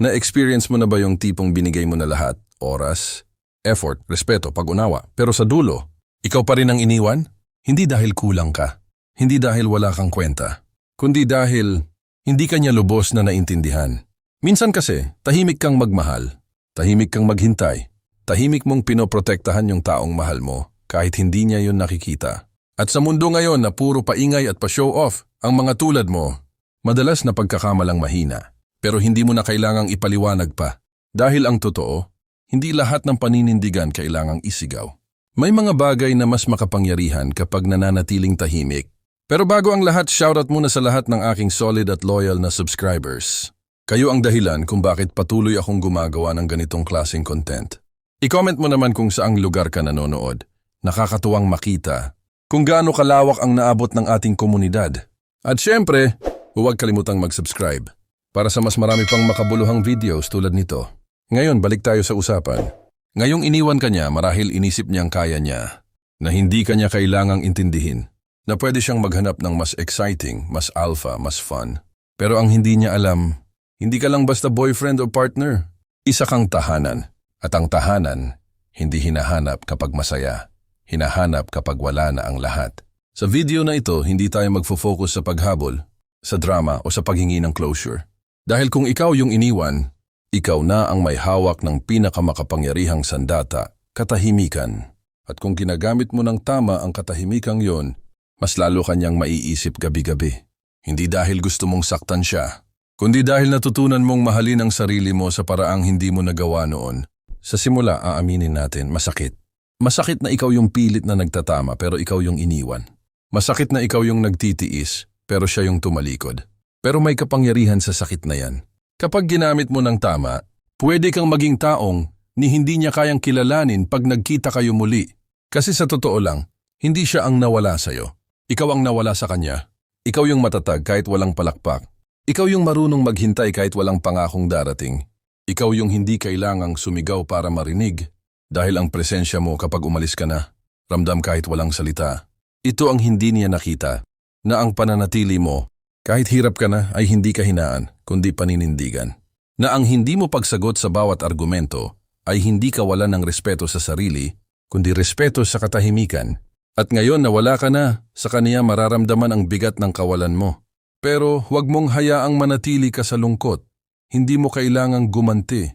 Na-experience mo na ba yung tipong binigay mo na lahat? Oras, effort, respeto, pag-unawa. Pero sa dulo, ikaw pa rin ang iniwan? Hindi dahil kulang ka. Hindi dahil wala kang kwenta. Kundi dahil hindi ka niya lubos na naintindihan. Minsan kasi, tahimik kang magmahal. Tahimik kang maghintay. Tahimik mong pinoprotektahan yung taong mahal mo kahit hindi niya yun nakikita. At sa mundo ngayon na puro paingay at pa-show off, ang mga tulad mo, madalas na pagkakamalang mahina. Pero hindi mo na kailangang ipaliwanag pa. Dahil ang totoo, hindi lahat ng paninindigan kailangang isigaw. May mga bagay na mas makapangyarihan kapag nananatiling tahimik. Pero bago ang lahat, shoutout muna sa lahat ng aking solid at loyal na subscribers. Kayo ang dahilan kung bakit patuloy akong gumagawa ng ganitong klaseng content. I-comment mo naman kung saang lugar ka nanonood. Nakakatuwang makita kung gaano kalawak ang naabot ng ating komunidad. At syempre, huwag kalimutang mag-subscribe para sa mas marami pang makabuluhang videos tulad nito. Ngayon, balik tayo sa usapan. Ngayong iniwan ka niya marahil inisip niyang kaya niya na hindi ka niya kailangang intindihin na pwede siyang maghanap ng mas exciting, mas alpha, mas fun. Pero ang hindi niya alam, hindi ka lang basta boyfriend o partner. Isa kang tahanan. At ang tahanan, hindi hinahanap kapag masaya. Hinahanap kapag wala na ang lahat. Sa video na ito, hindi tayo magfo-focus sa paghabol, sa drama o sa paghingi ng closure. Dahil kung ikaw yung iniwan, ikaw na ang may hawak ng pinakamakapangyarihang sandata, katahimikan. At kung ginagamit mo ng tama ang katahimikang yon, mas lalo kanyang maiisip gabi-gabi. Hindi dahil gusto mong saktan siya, kundi dahil natutunan mong mahalin ang sarili mo sa paraang hindi mo nagawa noon. Sa simula, aaminin natin, masakit. Masakit na ikaw yung pilit na nagtatama pero ikaw yung iniwan. Masakit na ikaw yung nagtitiis pero siya yung tumalikod. Pero may kapangyarihan sa sakit na yan. Kapag ginamit mo ng tama, pwede kang maging taong ni hindi niya kayang kilalanin pag nagkita kayo muli. Kasi sa totoo lang, hindi siya ang nawala sa'yo. Ikaw ang nawala sa kanya. Ikaw yung matatag kahit walang palakpak. Ikaw yung marunong maghintay kahit walang pangakong darating. Ikaw yung hindi kailangang sumigaw para marinig dahil ang presensya mo kapag umalis ka na, ramdam kahit walang salita. Ito ang hindi niya nakita, na ang pananatili mo, kahit hirap ka na ay hindi kahinaan, kundi paninindigan. Na ang hindi mo pagsagot sa bawat argumento ay hindi kawalan ng respeto sa sarili, kundi respeto sa katahimikan. At ngayon na wala ka na, sa kaniya mararamdaman ang bigat ng kawalan mo. Pero huwag mong hayaang manatili ka sa lungkot. Hindi mo kailangang gumanti.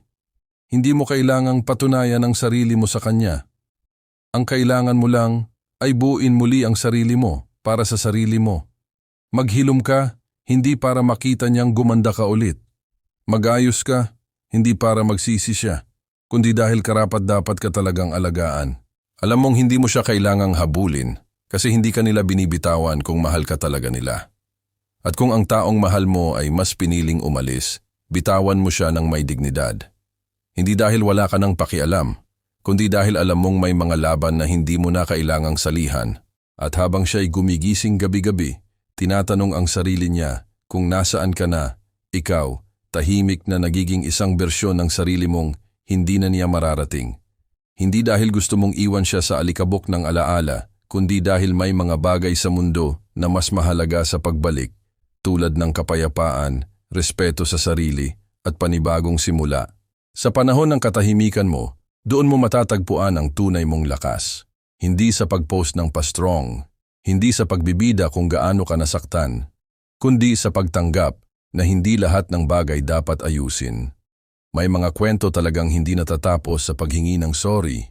Hindi mo kailangang patunayan ang sarili mo sa kanya. Ang kailangan mo lang ay buuin muli ang sarili mo para sa sarili mo. Maghilom ka, hindi para makita niyang gumanda ka ulit. Magayos ka, hindi para magsisi siya, kundi dahil karapat dapat ka talagang alagaan. Alam mong hindi mo siya kailangang habulin kasi hindi ka nila binibitawan kung mahal ka talaga nila. At kung ang taong mahal mo ay mas piniling umalis, bitawan mo siya ng may dignidad. Hindi dahil wala ka ng pakialam, kundi dahil alam mong may mga laban na hindi mo na kailangang salihan. At habang siya'y gumigising gabi-gabi, tinatanong ang sarili niya kung nasaan ka na, ikaw, tahimik na nagiging isang bersyon ng sarili mong hindi na niya mararating. Hindi dahil gusto mong iwan siya sa alikabok ng alaala, kundi dahil may mga bagay sa mundo na mas mahalaga sa pagbalik, tulad ng kapayapaan, respeto sa sarili, at panibagong simula. Sa panahon ng katahimikan mo, doon mo matatagpuan ang tunay mong lakas. Hindi sa pag-post ng pa-strong, hindi sa pagbibida kung gaano ka nasaktan, kundi sa pagtanggap na hindi lahat ng bagay dapat ayusin. May mga kwento talagang hindi natatapos sa paghingi ng sorry.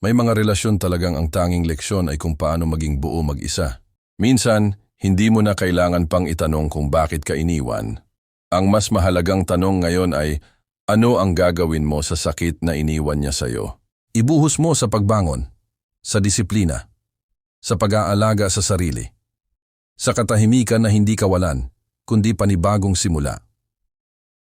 May mga relasyon talagang ang tanging leksyon ay kung paano maging buo mag-isa. Minsan, hindi mo na kailangan pang itanong kung bakit ka iniwan. Ang mas mahalagang tanong ngayon ay, ano ang gagawin mo sa sakit na iniwan niya sa'yo? Ibuhos mo sa pagbangon, sa disiplina, sa pag-aalaga sa sarili, sa katahimikan na hindi kawalan, kundi panibagong simula.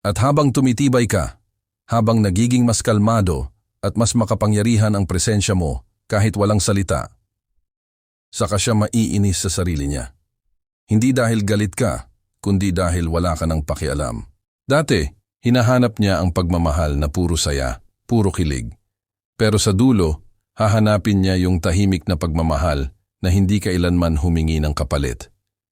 At habang tumitibay ka, habang nagiging mas kalmado at mas makapangyarihan ang presensya mo kahit walang salita, saka siya maiinis sa sarili niya. Hindi dahil galit ka, kundi dahil wala ka ng pakialam. Dati, hinahanap niya ang pagmamahal na puro saya, puro kilig. Pero sa dulo, hahanapin niya yung tahimik na pagmamahal na hindi kailanman humingi ng kapalit.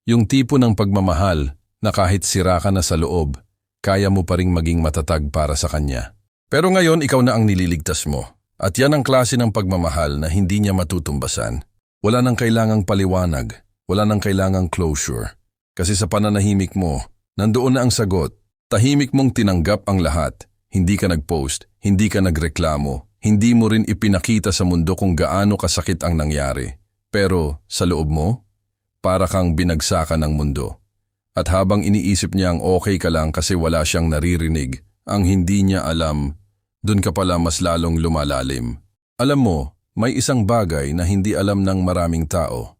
Yung tipo ng pagmamahal na kahit sira ka na sa loob, kaya mo pa ring maging matatag para sa kanya. Pero ngayon ikaw na ang nililigtas mo. At yan ang klase ng pagmamahal na hindi niya matutumbasan. Wala nang kailangang paliwanag, wala nang kailangang closure. Kasi sa pananahimik mo, nandoon na ang sagot. Tahimik mong tinanggap ang lahat. Hindi ka nag-post, hindi ka nagreklamo, hindi mo rin ipinakita sa mundo kung gaano kasakit ang nangyari. Pero sa loob mo, para kang binagsakan ng mundo. At habang iniisip niyang okay ka lang kasi wala siyang naririnig, ang hindi niya alam, dun ka pala mas lalong lumalalim. Alam mo, may isang bagay na hindi alam ng maraming tao.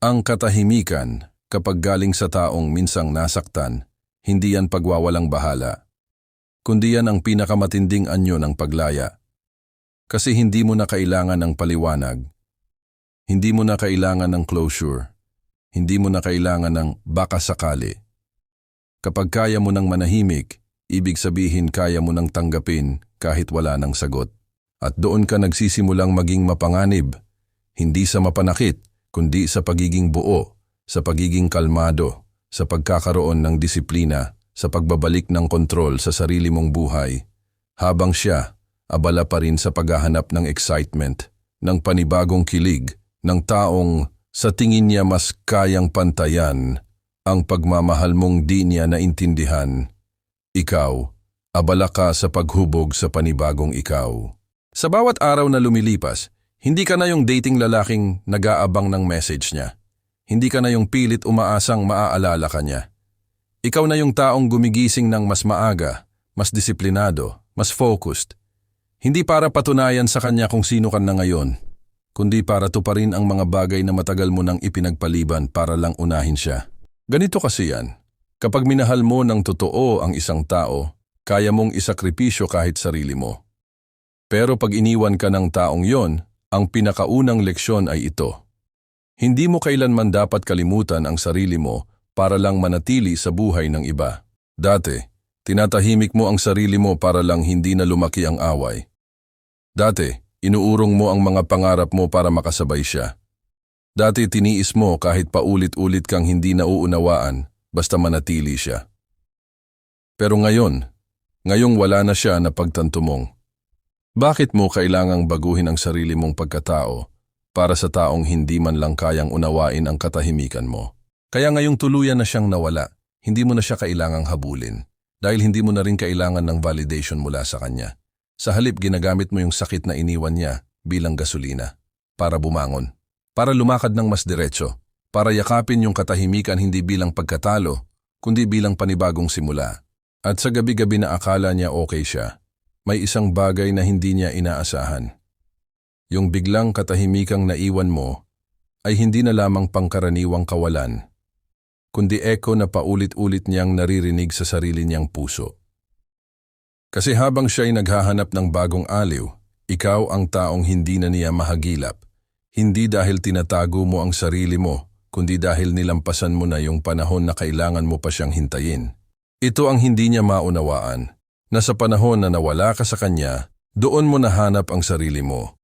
Ang katahimikan, kapag galing sa taong minsang nasaktan, hindi yan pagwawalang bahala. Kundi yan ang pinakamatinding anyo ng paglaya. Kasi hindi mo na kailangan ng paliwanag. Hindi mo na kailangan ng closure. Hindi mo na kailangan ng baka sakali. Kapag kaya mo ng manahimik, ibig sabihin kaya mo ng tanggapin kahit wala ng sagot. At doon ka nagsisimulang maging mapanganib, hindi sa mapanakit, kundi sa pagiging buo, sa pagiging kalmado, sa pagkakaroon ng disiplina, sa pagbabalik ng kontrol sa sarili mong buhay, habang siya, abala pa rin sa paghahanap ng excitement, ng panibagong kilig, ng taong sa tingin niya mas kayang pantayan ang pagmamahal mong di niya naintindihan. Ikaw, abala ka sa paghubog sa panibagong ikaw. Sa bawat araw na lumilipas, hindi ka na yung dating lalaking nag-aabang ng message niya. Hindi ka na yung pilit umaasang maaalala ka niya. Ikaw na yung taong gumigising ng mas maaga, mas disiplinado, mas focused. Hindi para patunayan sa kanya kung sino ka na ngayon, kundi para tuparin ang mga bagay na matagal mo nang ipinagpaliban para lang unahin siya. Ganito kasi yan. Kapag minahal mo ng totoo ang isang tao, kaya mong isakripisyo kahit sarili mo. Pero pag iniwan ka ng taong yon, ang pinakaunang leksyon ay ito. Hindi mo kailanman dapat kalimutan ang sarili mo para lang manatili sa buhay ng iba. Dati, tinatahimik mo ang sarili mo para lang hindi na lumaki ang away. Dati, inuurong mo ang mga pangarap mo para makasabay siya. Dati tiniis mo kahit paulit-ulit kang hindi nauunawaan basta manatili siya. Pero ngayon, ngayong wala na siya na pagtanto mong, bakit mo kailangang baguhin ang sarili mong pagkatao para sa taong hindi man lang kayang unawain ang katahimikan mo? Kaya ngayong tuluyan na siyang nawala, hindi mo na siya kailangang habulin dahil hindi mo na rin kailangan ng validation mula sa kanya. Sa halip ginagamit mo yung sakit na iniwan niya bilang gasolina para bumangon, para lumakad ng mas diretso, para yakapin yung katahimikan hindi bilang pagkatalo, kundi bilang panibagong simula. At sa gabi-gabi na akala niya okay siya, may isang bagay na hindi niya inaasahan. Yung biglang katahimikang naiwan mo ay hindi na lamang pangkaraniwang kawalan, kundi eko na paulit-ulit niyang naririnig sa sarili niyang puso. Kasi habang siya'y naghahanap ng bagong aliw, ikaw ang taong hindi na niya mahagilap, hindi dahil tinatago mo ang sarili mo, kundi dahil nilampasan mo na yung panahon na kailangan mo pa siyang hintayin. Ito ang hindi niya maunawaan, na sa panahon na nawala ka sa kanya, doon mo nahanap ang sarili mo.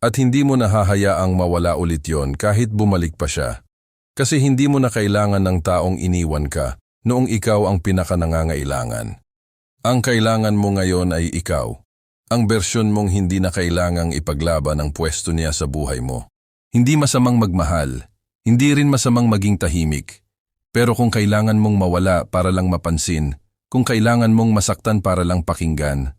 At hindi mo nahahayaang mawala ulit yon kahit bumalik pa siya. Kasi hindi mo na kailangan ng taong iniwan ka noong ikaw ang pinakanangangailangan. Ang kailangan mo ngayon ay ikaw. Ang bersyon mong hindi na kailangang ipaglaban ang pwesto niya sa buhay mo. Hindi masamang magmahal, hindi rin masamang maging tahimik. Pero kung kailangan mong mawala para lang mapansin, kung kailangan mong masaktan para lang pakinggan,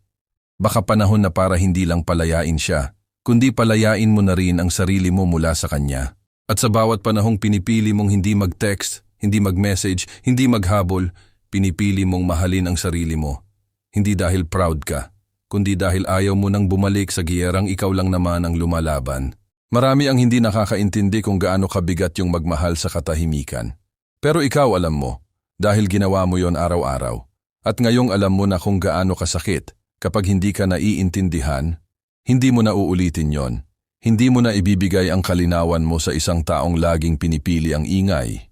baka panahon na para hindi lang palayain siya, kundi palayain mo na rin ang sarili mo mula sa kanya. At sa bawat panahong pinipili mong hindi mag-text, hindi mag-message, hindi maghabol, pinipili mong mahalin ang sarili mo. Hindi dahil proud ka, kundi dahil ayaw mo nang bumalik sa giyerang ikaw lang naman ang lumalaban. Marami ang hindi nakakaintindi kung gaano kabigat yung magmahal sa katahimikan. Pero ikaw alam mo, dahil ginawa mo yon araw-araw. At ngayong alam mo na kung gaano kasakit kapag hindi ka naiintindihan, hindi mo na uulitin yon. Hindi mo na ibibigay ang kalinawan mo sa isang taong laging pinipili ang ingay.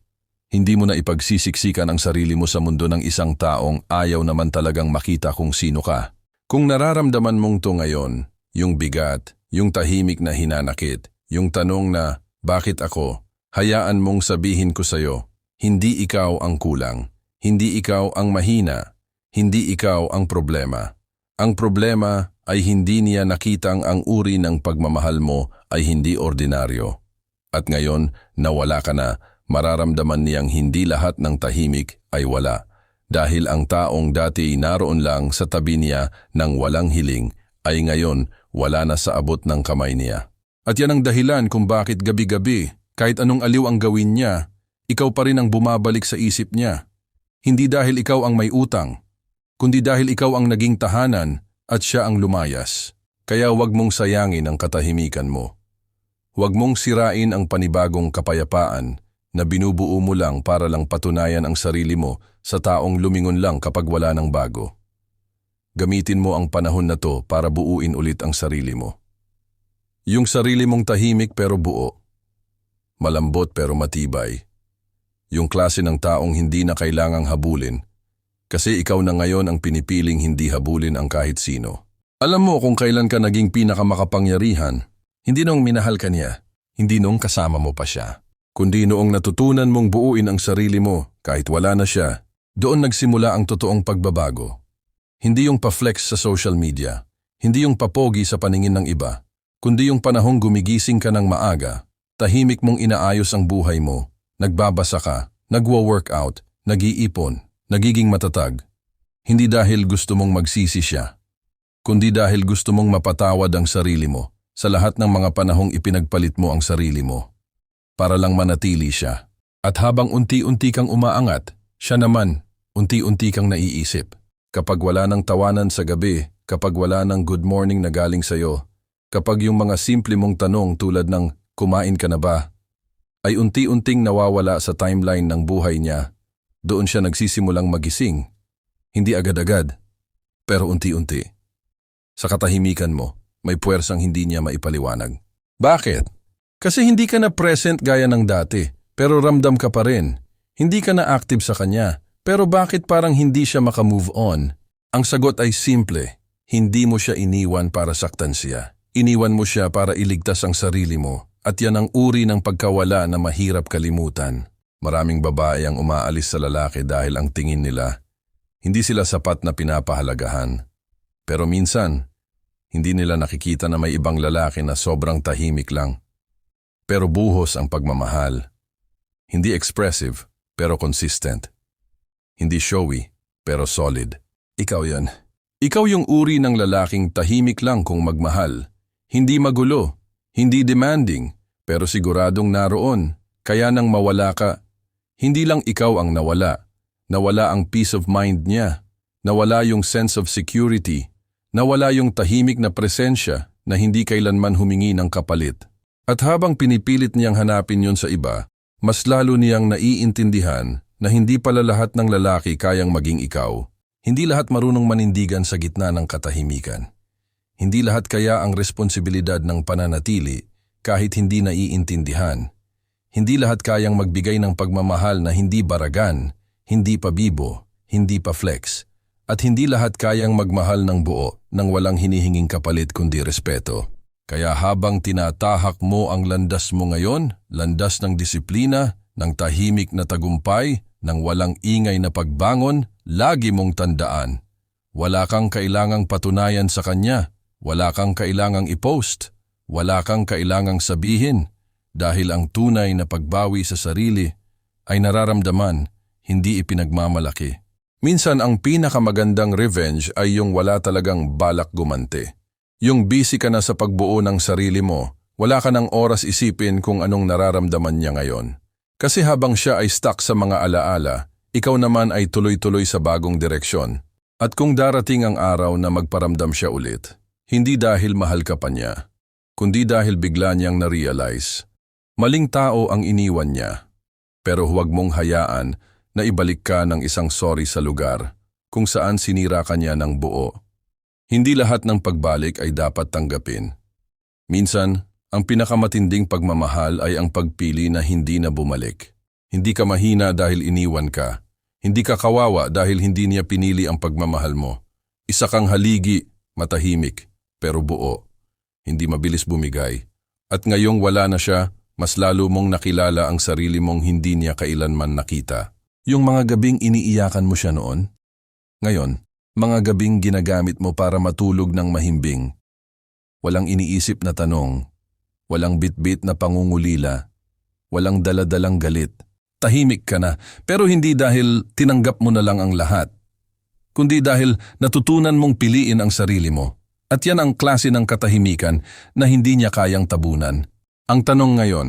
Hindi mo na ipagsisiksikan ang sarili mo sa mundo ng isang taong ayaw naman talagang makita kung sino ka. Kung nararamdaman mong to ngayon, yung bigat, yung tahimik na hinanakit, yung tanong na, bakit ako? Hayaan mong sabihin ko sa'yo, hindi ikaw ang kulang. Hindi ikaw ang mahina. Hindi ikaw ang problema. Ang problema ay hindi niya nakitang ang uri ng pagmamahal mo ay hindi ordinaryo. At ngayon, nawala ka na, mararamdaman niyang hindi lahat ng tahimik ay wala. Dahil ang taong dati naroon lang sa tabi niya ng walang hiling, ay ngayon wala na sa abot ng kamay niya. At yan ang dahilan kung bakit gabi-gabi, kahit anong aliw ang gawin niya, ikaw pa rin ang bumabalik sa isip niya. Hindi dahil ikaw ang may utang, kundi dahil ikaw ang naging tahanan at siya ang lumayas. Kaya huwag mong sayangin ang katahimikan mo. Huwag mong sirain ang panibagong kapayapaan na binubuo mo lang para lang patunayan ang sarili mo sa taong lumingon lang kapag wala ng bago. Gamitin mo ang panahon na to para buuin ulit ang sarili mo. Yung sarili mong tahimik pero buo. Malambot pero matibay. Yung klase ng taong hindi na kailangang habulin kasi ikaw na ngayon ang pinipiling hindi habulin ang kahit sino. Alam mo kung kailan ka naging pinakamakapangyarihan, hindi noong minahal ka niya, hindi noong kasama mo pa siya, kundi noong natutunan mong buuin ang sarili mo kahit wala na siya, doon nagsimula ang totoong pagbabago. Hindi yung pa-flex sa social media, hindi yung papogi sa paningin ng iba, kundi yung panahong gumigising ka ng maaga, tahimik mong inaayos ang buhay mo, nagbabasa ka, nagwo-workout, nag-iipon, nagiging matatag. Hindi dahil gusto mong magsisi siya, kundi dahil gusto mong mapatawad ang sarili mo sa lahat ng mga panahong ipinagpalit mo ang sarili mo. Para lang manatili siya. At habang unti-unti kang umaangat, siya naman, unti-unti kang naiisip. Kapag wala ng tawanan sa gabi, kapag wala ng good morning na galing sa'yo, kapag yung mga simple mong tanong tulad ng kumain ka na ba, ay unti-unting nawawala sa timeline ng buhay niya, doon siya nagsisimulang magising. Hindi agad-agad, pero unti-unti. Sa katahimikan mo, may puwersang hindi niya maipaliwanag. Bakit? Kasi hindi ka na present gaya ng dati, pero ramdam ka pa rin. Hindi ka na active sa kanya, pero bakit parang hindi siya makamove on? Ang sagot ay simple, hindi mo siya iniwan para saktan siya. Iniwan mo siya para iligtas ang sarili mo, at yan ang uri ng pagkawala na mahirap kalimutan. Maraming babae ang umaalis sa lalaki dahil ang tingin nila, hindi sila sapat na pinapahalagahan. Pero minsan, hindi nila nakikita na may ibang lalaki na sobrang tahimik lang. Pero buhos ang pagmamahal. Hindi expressive, pero consistent. Hindi showy, pero solid. Ikaw yan. Ikaw yung uri ng lalaking tahimik lang kung magmahal. Hindi magulo, hindi demanding, pero siguradong naroon. Kaya nang mawala ka, hindi lang ikaw ang nawala. Nawala ang peace of mind niya. Nawala yung sense of security. Nawala yung tahimik na presensya na hindi kailanman humingi ng kapalit. At habang pinipilit niyang hanapin yon sa iba, mas lalo niyang naiintindihan na hindi pala lahat ng lalaki kayang maging ikaw. Hindi lahat marunong manindigan sa gitna ng katahimikan. Hindi lahat kaya ang responsibilidad ng pananatili kahit hindi naiintindihan. Hindi lahat kayang magbigay ng pagmamahal na hindi baragan, hindi pa bibo, hindi pa flex. At hindi lahat kayang magmahal ng buo nang walang hinihinging kapalit kundi respeto. Kaya habang tinatahak mo ang landas mo ngayon, landas ng disiplina, ng tahimik na tagumpay, ng walang ingay na pagbangon, lagi mong tandaan. Wala kang kailangang patunayan sa kanya, wala kang kailangang i-post, wala kang kailangang sabihin, dahil ang tunay na pagbawi sa sarili ay nararamdaman, hindi ipinagmamalaki. Minsan ang pinakamagandang revenge ay yung wala talagang balak gumante. Yung busy ka na sa pagbuo ng sarili mo, wala ka ng oras isipin kung anong nararamdaman niya ngayon. Kasi habang siya ay stuck sa mga alaala, ikaw naman ay tuloy-tuloy sa bagong direksyon. At kung darating ang araw na magparamdam siya ulit, hindi dahil mahal ka pa niya, kundi dahil bigla niyang na-realize. Maling tao ang iniwan niya, pero huwag mong hayaan na ibalik ka ng isang sorry sa lugar kung saan sinira ka niya ng buo. Hindi lahat ng pagbalik ay dapat tanggapin. Minsan, ang pinakamatinding pagmamahal ay ang pagpili na hindi na bumalik. Hindi ka mahina dahil iniwan ka. Hindi ka kawawa dahil hindi niya pinili ang pagmamahal mo. Isa kang haligi, matahimik, pero buo. Hindi mabilis bumigay. At ngayong wala na siya, mas lalo mong nakilala ang sarili mong hindi niya kailanman nakita. Yung mga gabing iniiyakan mo siya noon, Ngayon, mga gabing ginagamit mo para matulog ng mahimbing. Walang iniisip na tanong, walang bitbit na pangungulila, walang daladalang galit. Tahimik ka na, pero hindi dahil tinanggap mo na lang ang lahat, kundi dahil natutunan mong piliin ang sarili mo. At yan ang klase ng katahimikan na hindi niya kayang tabunan. Ang tanong ngayon,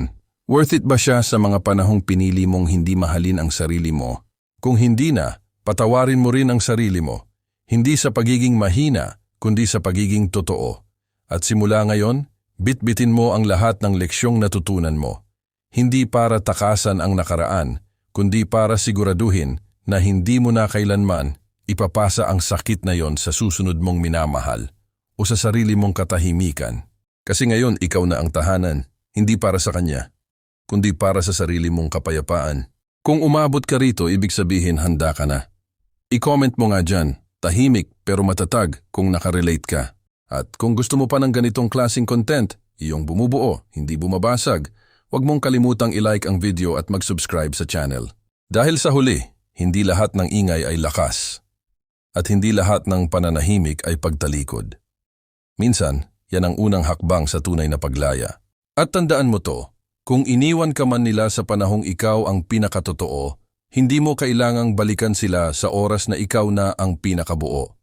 worth it ba siya sa mga panahong pinili mong hindi mahalin ang sarili mo? Kung hindi na, patawarin mo rin ang sarili mo. Hindi sa pagiging mahina, kundi sa pagiging totoo. At simula ngayon, bitbitin mo ang lahat ng leksyong natutunan mo. Hindi para takasan ang nakaraan, kundi para siguraduhin na hindi mo na kailanman ipapasa ang sakit na yon sa susunod mong minamahal o sa sarili mong katahimikan. Kasi ngayon ikaw na ang tahanan, hindi para sa kanya, kundi para sa sarili mong kapayapaan. Kung umabot ka rito, ibig sabihin handa ka na. I-comment mo nga dyan, tahimik pero matatag kung nakarelate ka. At kung gusto mo pa ng ganitong klasing content, iyong bumubuo, hindi bumabasag, huwag mong kalimutang i-like ang video at mag-subscribe sa channel. Dahil sa huli, hindi lahat ng ingay ay lakas. At hindi lahat ng pananahimik ay pagtalikod. Minsan, yan ang unang hakbang sa tunay na paglaya. At tandaan mo to, kung iniwan ka man nila sa panahong ikaw ang pinakatotoo, hindi mo kailangang balikan sila sa oras na ikaw na ang pinakabuo.